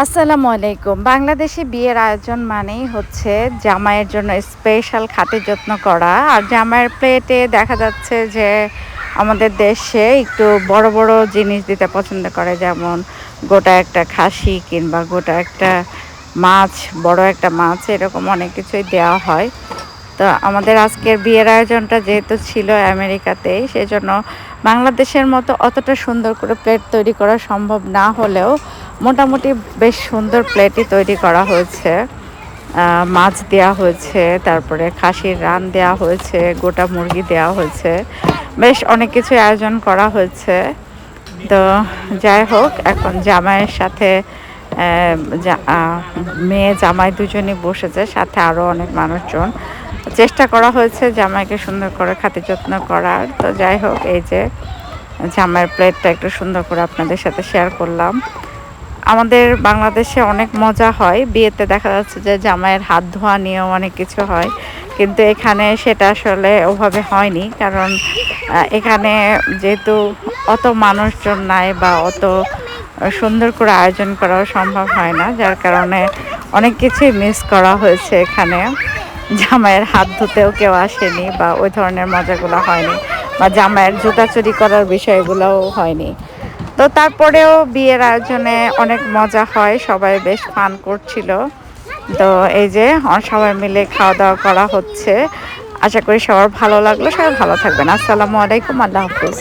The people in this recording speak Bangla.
আসসালামু আলাইকুম। বাংলাদেশে বিয়ের আয়োজন মানেই হচ্ছে জামাইয়ের জন্য স্পেশাল খাতির যত্ন করা। আর জামাইয়ের প্লেটে দেখা যাচ্ছে যে আমাদের দেশে একটু বড় বড় জিনিস দিতে পছন্দ করে, যেমন গোটা একটা খাসি কিংবা গোটা একটা মাছ, বড় একটা মাছ, এরকম অনেক কিছুই দেওয়া হয়। তো আমাদের আজকের বিয়ের আয়োজনটা যেহেতু ছিল আমেরিকাতেই সেজন্য বাংলাদেশের মতো অতটা সুন্দর করে প্লেট তৈরি করা সম্ভব না হলেও মোটামুটি বেশ সুন্দর প্লেটই তৈরি করা হয়েছে। মাছ দেওয়া হয়েছে, তারপরে খাসির রান দেওয়া হয়েছে, গোটা মুরগি দেওয়া হয়েছে। বেশ অনেক কিছু আয়োজন করা হয়েছে। তো যাই হোক, এখন জামাইয়ের সাথে মেয়ে জামাই দুজনই বসেছে, সাথে আরও অনেক মানুষজন। চেষ্টা করা হয়েছে জামাইকে সুন্দর করে খাতে যত্ন করার। তো যাই হোক, এই যে জামাইয়ের প্লেটটা একটু সুন্দর করে আপনাদের সাথে শেয়ার করলাম। আমাদের বাংলাদেশে অনেক মজা হয়। বিয়েতে দেখা যাচ্ছে যে জামাইয়ের হাত ধোয়া নিয়েও অনেক কিছু হয়। কিন্তু এখানে সেটা আসলে ওভাবে হয়নি। কারণ এখানে যেহেতু অত মানুষজন নাই বা অত সুন্দর করে আয়োজন করাও সম্ভব হয় না। যার কারণে অনেক কিছুই মিস করা হয়েছে এখানে। জামাইয়ের হাত ধুতেও কেউ আসেনি বা ওই ধরনের মজাগুলো হয়নি বা জামাইয়ের জুতা চুরি করার বিষয়গুলোও হয়নি। তো তারপরেও বিয়ের আয়োজনে অনেক মজা হয়, সবাই বেশ ফান করছিল। তো এই যে সবাই মিলে খাওয়া দাওয়া করা হচ্ছে। আশা করি সবার ভালো লাগল, সবাই ভালো থাকবেন। আসসালামু আলাইকুম, আল্লাহ হাফিজ।